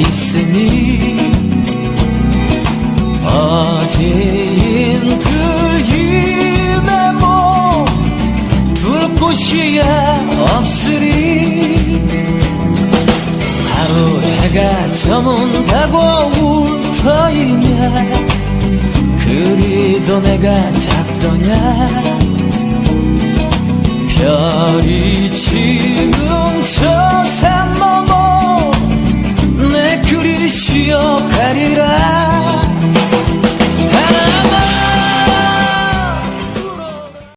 있으니 어디인들 내몸둘 곳이야 없으니 하루 해가 저문다고 울터이냐 그리도 내가 작더냐 별이 지면 우릴 쉬어가리라.